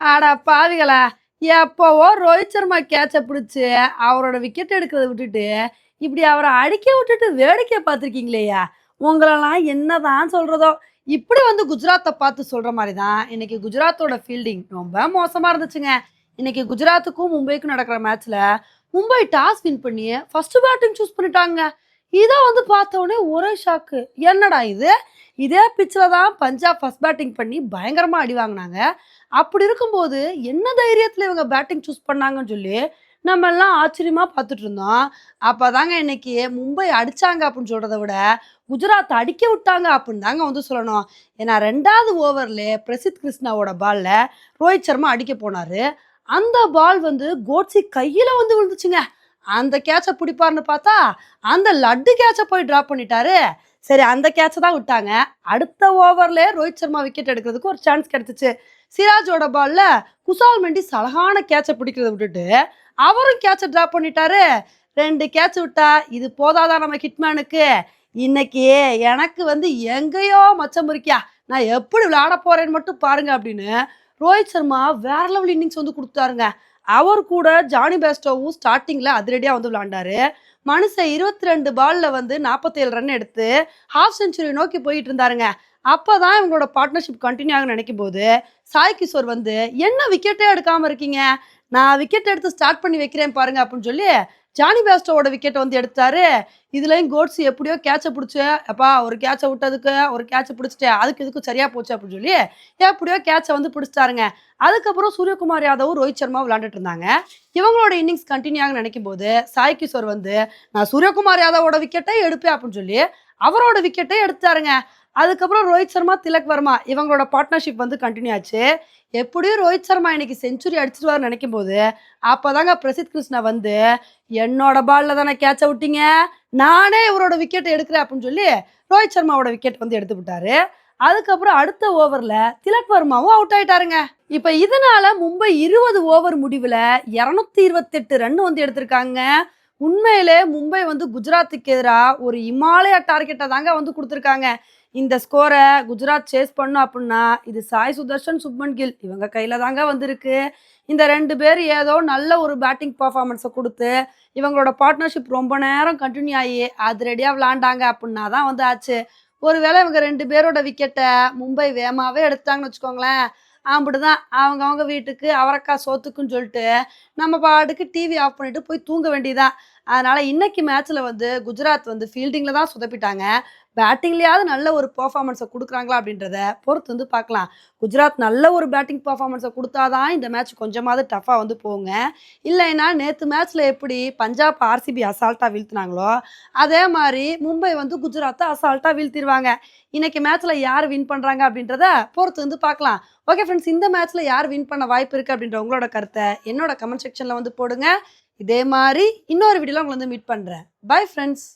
ஆடா பாவிகளா எப்போவோ ரோஹித் சர்மா கேட்சை பிடிச்சி அவரோட விக்கெட் எடுக்கிறத விட்டுட்டு இப்படி அவரை அடிக்க விட்டுட்டு வேடிக்கை பார்த்துருக்கீங்களேயா? உங்களெல்லாம் என்னதான் சொல்கிறதோ இப்படி வந்து குஜராத்தை பார்த்து சொல்கிற மாதிரி தான் இன்னைக்கு குஜராத்தோட ஃபீல்டிங் ரொம்ப மோசமாக இருந்துச்சுங்க. இன்னைக்கு குஜராத்துக்கும் மும்பைக்கும் நடக்கிற மேட்ச்சில் மும்பை டாஸ் வின் பண்ணி ஃபர்ஸ்ட் பேட்டிங் சூஸ் பண்ணிட்டாங்க. இதை வந்து பார்த்த உடனே ஒரே ஷாக்கு என்னடா இது? இதே பிச்சில் தான் பஞ்சாப் ஃபஸ்ட் பேட்டிங் பண்ணி பயங்கரமாக அடி வாங்கினாங்க. அப்படி இருக்கும்போது என்ன தைரியத்தில் இவங்க பேட்டிங் சூஸ் பண்ணாங்கன்னு சொல்லி நம்ம எல்லாம் ஆச்சரியமாக பார்த்துட்டு இருந்தோம். அப்போ தாங்க இன்னைக்கு மும்பை அடிச்சாங்க அப்படின்னு சொல்கிறத விட குஜராத் அடிக்க விட்டாங்க அப்படின்னு தாங்க வந்து சொல்லணும். ஏன்னா ரெண்டாவது ஓவரில் பிரசித் கிருஷ்ணாவோட பால்ல ரோஹித் சர்மா அடிக்க போனார். அந்த பால் வந்து கோட்ஸி கையில் வந்து விழுந்துச்சுங்க. அந்த கேட்சை பிடிப்பாருன்னு பார்த்தா அந்த லட்டு கேட்சை போய் ட்ராப் பண்ணிட்டாரு. சரி அந்த கேட்சை தான் விட்டாங்க. அடுத்த ஓவரில் ரோஹித் சர்மா விக்கெட் எடுக்கிறதுக்கு ஒரு சான்ஸ் கிடைச்சிச்சு. சிராஜோட பால்ல குசால் மெண்டி சலகான கேட்சை பிடிக்கிறத விட்டுட்டு அவரும் கேட்சை டிராப் பண்ணிட்டாரு. ரெண்டு கேட்ச் விட்டா இது போதாதான் நம்ம ஹிட்மேனுக்கு? இன்னைக்கு எனக்கு வந்து எங்கேயோ மச்சம் இருக்கியா நான் எப்படி விளையாட போறேன்னு மட்டும் பாருங்க அப்படின்னு ரோஹித் சர்மா வேற லெவல் இன்னிங்ஸ் வந்து கொடுத்தாருங்க அவர் கூட ஜானி பேஸ்டோவும் ஸ்டார்டிங்கில் அதிரடியாக வந்து விளாண்டாரு மனுஷன் இருபத்தி ரெண்டு பாலில் வந்து நாற்பத்தேழு ரன் எடுத்து ஹாஃப் செஞ்சுரி நோக்கி போயிட்டு இருந்தாருங்க. அப்போ தான் இவங்களோட பார்ட்னர்ஷிப் கண்டினியூ ஆகும் நினைக்கும் போது சாய் கிஷோர் வந்து என்ன விக்கெட்டே எடுக்காமல் இருக்கீங்க? நான் விக்கெட் எடுத்து ஸ்டார்ட் பண்ணி வைக்கிறேன் பாருங்க அப்படின்னு சொல்லி ஜானி பேஸ்டோவோட விக்கெட் வந்து எடுத்தாரு. இதுலையும் கோட்ஸ் எப்படியோ கேட்சை பிடிச்சி அப்பா ஒரு கேட்சை விட்டதுக்கு ஒரு கேட்சை பிடிச்சிட்டே அதுக்கு இதுக்கும் சரியா போச்சு அப்படின்னு சொல்லி எப்படியோ கேட்சை வந்து பிடிச்சிட்டாருங்க. அதுக்கப்புறம் சூரியகுமார் யாதவும் ரோஹித் சர்மா விளாண்டுட்டு இருந்தாங்க. இவங்களோட இன்னிங்ஸ் கண்டினியூ ஆக நினைக்கும் போது சாய் கிஷோர் வந்து நான் சூரியகுமார் யாதவோட விக்கெட்டை எடுப்பேன் அப்படின்னு சொல்லி அவரோட விக்கெட்டை எடுத்தாருங்க. அதுக்கப்புறம் ரோஹித் சர்மா திலக் வர்மா இவங்களோட பார்ட்னர்ஷிப் வந்து கண்டினியூ ஆச்சு. எப்படியும் ரோஹித் சர்மா இன்னைக்கு செஞ்சுரி அடிச்சிருவாருன்னு நினைக்கும் போது அப்போதாங்க பிரசித் கிருஷ்ணா வந்து என்னோட பால்ல தானே கேட்ச விட்டீங்க? நானே இவரோட விக்கெட் எடுக்கிறேன் அப்படின்னு சொல்லி ரோஹித் சர்மாவோட விக்கெட் வந்து எடுத்து விட்டாரு. அதுக்கப்புறம் அடுத்த ஓவரில் திலக் வர்மாவும் அவுட் ஆயிட்டாருங்க. இப்போ இதனால மும்பை இருபது ஓவர் முடிவில் இரநூத்தி இருபத்தெட்டு ரன் வந்து எடுத்திருக்காங்க. உண்மையிலே மும்பை வந்து குஜராத்துக்கு எதிராக ஒரு இமாலயா டார்கெட்டை தாங்க வந்து கொடுத்துருக்காங்க. இந்த ஸ்கோரை குஜராத் சேஸ் பண்ணும் அப்படின்னா இது சாய் சுதர்ஷன் சுப்மன் கில். இவங்க கையில் தாங்க வந்திருக்கு. இந்த ரெண்டு பேர் ஏதோ நல்ல ஒரு பேட்டிங் பர்ஃபார்மன்ஸை கொடுத்து இவங்களோட பார்ட்னர்ஷிப் ரொம்ப நேரம் கண்டினியூ ஆகி அது ரெடியாக விளாண்டாங்க அப்படின்னா தான் வந்து ஆச்சு. ஒருவேளை இவங்க ரெண்டு பேரோட விக்கெட்டை மும்பை வேகமாகவே எடுத்தாங்கன்னு வச்சுக்கோங்களேன். அப்படிதான் அவங்க அவங்க வீட்டுக்கு அவரக்காய் சோத்துக்குன்னு சொல்லிட்டு நம்ம பாட்டுக்கு டிவி ஆஃப் பண்ணிட்டு போய் தூங்க வேண்டியதான் அதனால் இன்னைக்கு மேட்ச்சில் வந்து குஜராத் வந்து ஃபீல்டிங்கில் தான் சுதப்பிட்டாங்க. பேட்டிங்லேயாவது நல்ல ஒரு பர்ஃபார்மன்ஸை கொடுக்குறாங்களா அப்படின்றத பொறுத்து வந்து பார்க்கலாம். குஜராத் நல்ல ஒரு பேட்டிங் பர்ஃபார்மன்ஸை கொடுத்தாதான் இந்த மேட்ச் கொஞ்சமாவது டஃப்பாக வந்து போங்க இல்லைன்னா நேற்று மேட்ச்சில் எப்படி பஞ்சாப் ஆர்சிபி அசால்ட்டாக வீழ்த்தினாங்களோ அதே மாதிரி மும்பை வந்து குஜராத்தை அசால்ட்டாக வீழ்த்திடுவாங்க இன்னைக்கு மேட்ச்சில் யார் வின் பண்ணுறாங்க அப்படின்றத பொறுத்து வந்து பார்க்கலாம். ஓகே ஃப்ரெண்ட்ஸ் இந்த மேட்ச்சில் யார் வின் பண்ண வாய்ப்பு இருக்குது அப்படின்ற உங்களோட கருத்தை என்னோட கமெண்ட் செக்ஷனில் வந்து போடுங்க. இதே மாதிரி இன்னொரு வீடியோவில் உங்களை வந்து மீட் பண்ணுறேன் பை ஃப்ரெண்ட்ஸ்